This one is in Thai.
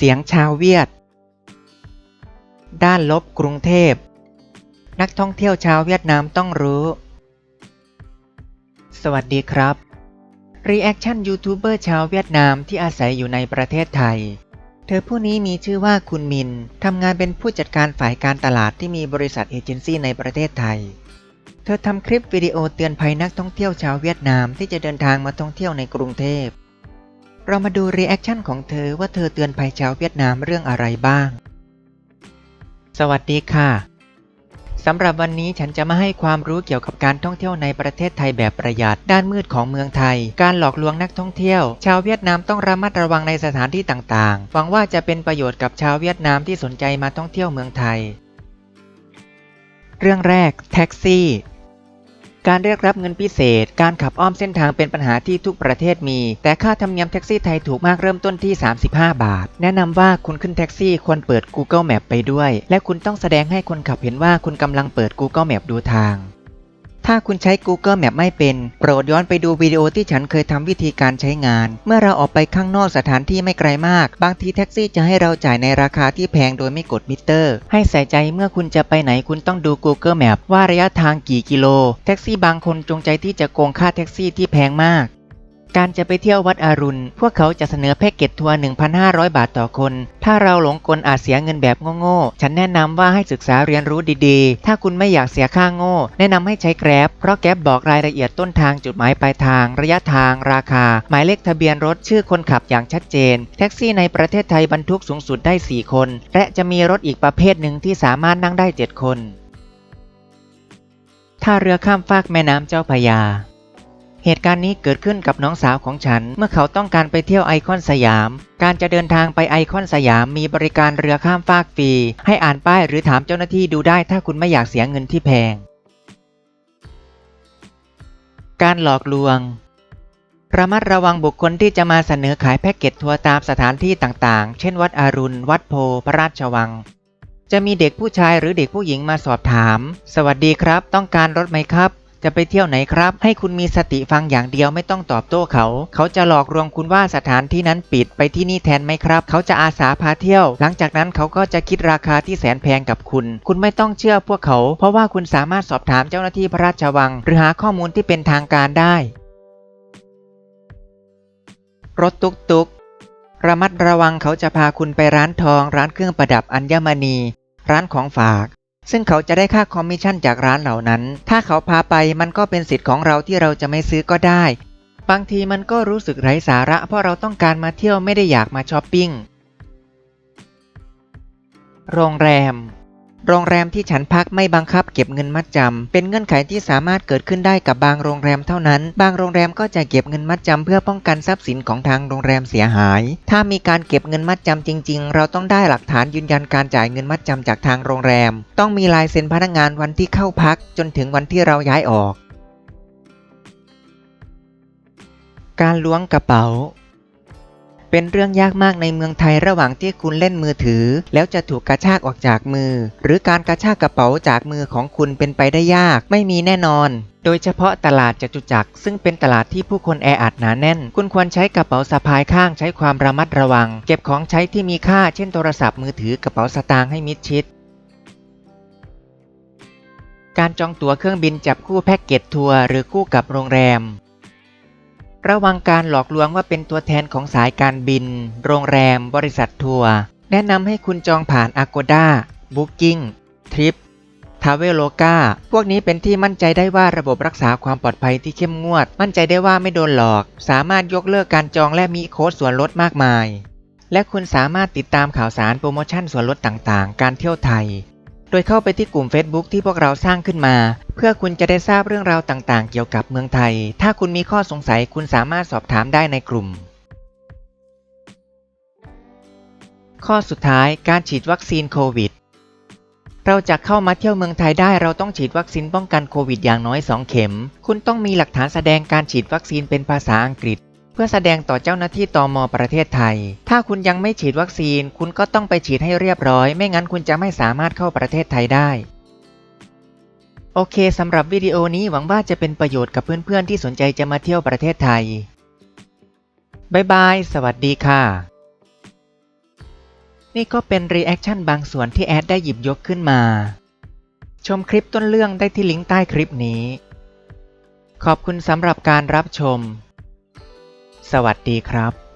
เสียงชาวเวียด ด้านลบกรุงเทพ นักท่องเที่ยวชาวเวียดนามต้องรู้ สวัสดีครับ รีแอคชั่นยูทูบเบอร์ชาวเวียดนามที่อาศัยอยู่ในประเทศไทย เธอผู้นี้มีชื่อว่าคุณมิน ทำงานเป็นผู้จัดการฝ่ายการตลาดที่มีบริษัทเอเจนซี่ในประเทศไทย เธอทำคลิปวิดีโอเตือนภัยนักท่องเที่ยวชาวเวียดนามที่จะเดินทางมาท่องเที่ยวในกรุงเทพ เรามาดูรีแอคชั่นของเธอว่าเธอเตือนภัยชาวเวียดนามเรื่องอะไรบ้าง สวัสดีค่ะสำหรับวันนี้ฉันจะมาให้ความรู้เกี่ยวกับการท่องเที่ยวในประเทศไทยแบบประหยัดด้านมืดของเมืองไทย การหลอกลวงนักท่องเที่ยว ชาวเวียดนามต้องระมัดระวังในสถานที่ต่างๆหวังว่าจะเป็นประโยชน์กับชาวเวียดนามที่สนใจมาท่องเที่ยวเมืองไทย เรื่องแรก แท็กซี่ การเรียกรับเงินพิเศษ การขับอ้อมเส้นทางเป็นปัญหาที่ทุกประเทศมี แต่ค่าธรรมเนียมแท็กซี่ไทยถูกมากเริ่มต้นที่ 35 บาท แนะนำว่าคุณขึ้นแท็กซี่ควรเปิด Google Map ไปด้วย และคุณต้องแสดงให้คนขับเห็นว่าคุณกำลังเปิด Google Map ดูทาง ถ้าคุณใช้ Google Map ไม่เป็น โปรดย้อนไปดูวิดีโอที่ฉันเคยทำวิธีการใช้งาน เมื่อเราออกไปข้างนอกสถานที่ไม่ไกลมาก บางทีแท็กซี่จะให้เราจ่ายในราคาที่แพงโดยไม่กดมิเตอร์ ให้ใส่ใจเมื่อคุณจะไปไหนคุณต้องดู Google Map ว่าระยะทางกี่กิโล แท็กซี่บางคนจงใจที่จะโกงค่าแท็กซี่ที่แพงมาก การจะไปเที่ยววัดอรุณ พวกเขาจะเสนอแพ็กเกจทัวร์ 1,500 บาทต่อคน ถ้าเราหลงกลอาจเสียเงินแบบโง่ๆ ฉันแนะนำว่าให้ศึกษาเรียนรู้ดีๆ ถ้าคุณไม่อยากเสียค่าโง่ แนะนำให้ใช้แกร็บเพราะแกร็บบอกรายละเอียดต้นทางจุดหมายปลายทาง ระยะทาง ราคา หมายเลขทะเบียนรถชื่อคนขับอย่างชัดเจน แท็กซี่ในประเทศไทยบรรทุกสูงสุดได้ 4 คน และจะมีรถอีกประเภทหนึ่งที่สามารถนั่งได้ 7 คนท่าเรือข้ามฟากแม่น้ำเจ้าพระยา เหตุการณ์นี้เกิดขึ้นกับน้องสาวของฉัน เมื่อเขาต้องการไปเที่ยวไอคอนสยาม การจะเดินทางไปไอคอนสยามมีบริการเรือข้ามฟากฟรี ให้อ่านป้ายหรือถามเจ้าหน้าที่ดูได้ถ้าคุณไม่อยากเสียเงินที่แพง การหลอกลวงระมัดระวังบุคคลที่จะมาเสนอขายแพ็กเกจทัวร์ตามสถานที่ต่างๆ เช่นวัดอรุณ วัดโพธิ์พระราชวัง จะมีเด็กผู้ชายหรือเด็กผู้หญิงมาสอบถาม สวัสดีครับ ต้องการรถไหมครับ จะไปเที่ยวไหนครับ ให้คุณมีสติฟังอย่างเดียวไม่ต้องตอบโต้เขา เขาจะหลอกลวงคุณว่าสถานที่นั้นปิดไปที่นี่แทนไหมครับ เขาจะอาสาพาเที่ยว หลังจากนั้นเขาก็จะคิดราคาที่แสนแพงกับคุณ คุณไม่ต้องเชื่อพวกเขา เพราะว่าคุณสามารถสอบถามเจ้าหน้าที่พระราชวัง หรือหาข้อมูลที่เป็นทางการได้ รถตุกตุกระมัดระวังเขาจะพาคุณไปร้านทอง ร้านเครื่องประดับอัญมณี ร้านของฝาก ซึ่งเขาจะได้ค่าคอมมิชชั่นจากร้านเหล่านั้น ถ้าเขาพาไปมันก็เป็นสิทธิ์ของเราที่เราจะไม่ซื้อก็ได้ บางทีมันก็รู้สึกไร้สาระ เพราะเราต้องการมาเที่ยวไม่ได้อยากมาช้อปปิ้ง โรงแรม โรงแรมที่ฉันพักไม่บังคับเก็บเงินมัดจำ เป็นเงื่อนไขที่สามารถเกิดขึ้นได้กับบางโรงแรมเท่านั้น บางโรงแรมก็จะเก็บเงินมัดจำเพื่อป้องกันทรัพย์สินของทางโรงแรมเสียหาย ถ้ามีการเก็บเงินมัดจำจริง ๆ เราต้องได้หลักฐานยืนยันการจ่ายเงินมัดจำจากทางโรงแรม ต้องมีลายเซ็นพนักงานวันที่เข้าพัก จนถึงวันที่เราย้ายออก การล้วงกระเป๋า เป็นเรื่องยากมากในเมืองไทยระหว่างที่คุณเล่นมือถือ แล้วจะถูกกระชากออกจากมือ หรือการกระชากกระเป๋าจากมือของคุณเป็นไปได้ยากไม่มีแน่นอน โดยเฉพาะตลาดจตุจักรซึ่งเป็นตลาดที่ผู้คนแออัดหนาแน่น คุณควรใช้กระเป๋าสะพายข้างใช้ความระมัดระวัง เก็บของใช้ที่มีค่าเช่นโทรศัพท์มือถือกระเป๋าสตางค์ให้มิดชิดการจองตั๋วเครื่องบินจับคู่แพ็กเกจทัวร์หรือคู่กับโรงแรม ระวังการหลอกลวงว่าเป็นตัวแทนของสายการบิน โรงแรม บริษัททัวร์ แนะนำให้คุณจองผ่าน Agoda Booking Trip Traveloka พวกนี้เป็นที่มั่นใจได้ว่าระบบรักษาความปลอดภัยที่เข้มงวด มั่นใจได้ว่าไม่โดนหลอก สามารถยกเลิกการจองและมีโค้ดส่วนลดมากมาย และคุณสามารถติดตามข่าวสารโปรโมชั่นส่วนลดต่างๆ การเที่ยวไทย โดยเข้าไปที่กลุ่ม Facebook ที่พวกเราสร้างขึ้นมา เพื่อคุณจะได้ทราบเรื่องราวต่างๆ เกี่ยวกับเมืองไทย ถ้าคุณมีข้อสงสัยคุณสามารถสอบถามได้ในกลุ่ม ข้อสุดท้ายการฉีดวัคซีนโควิด เราจะเข้ามาเที่ยวเมืองไทยได้เราต้องฉีดวัคซีนป้องกันโควิดอย่างน้อย 2 เข็ม คุณต้องมีหลักฐานแสดงการฉีดวัคซีนเป็นภาษาอังกฤษ พื่อแสดงต่อเจ้าหน้าที่ตอมอประเทศไทย ถ้าคุณยังไม่ฉีดวัคซีน คุณก็ต้องไปฉีดให้เรียบร้อย ไม่งั้นคุณจะไม่สามารถเข้าประเทศไทยได้ โอเคสำหรับวิดีโอนี้หวังว่าจะเป็นประโยชน์กับเพื่อนๆที่สนใจจะมาเที่ยวประเทศไทยบายบาย สวัสดีค่ะ นี่ก็เป็นรีแอคชั่นบางส่วนที่แอดได้หยิบยกขึ้นมา ชมคลิปต้นเรื่องได้ที่ลิงก์ใต้คลิปนี้ ขอบคุณสำหรับการรับชม สวัสดีครับ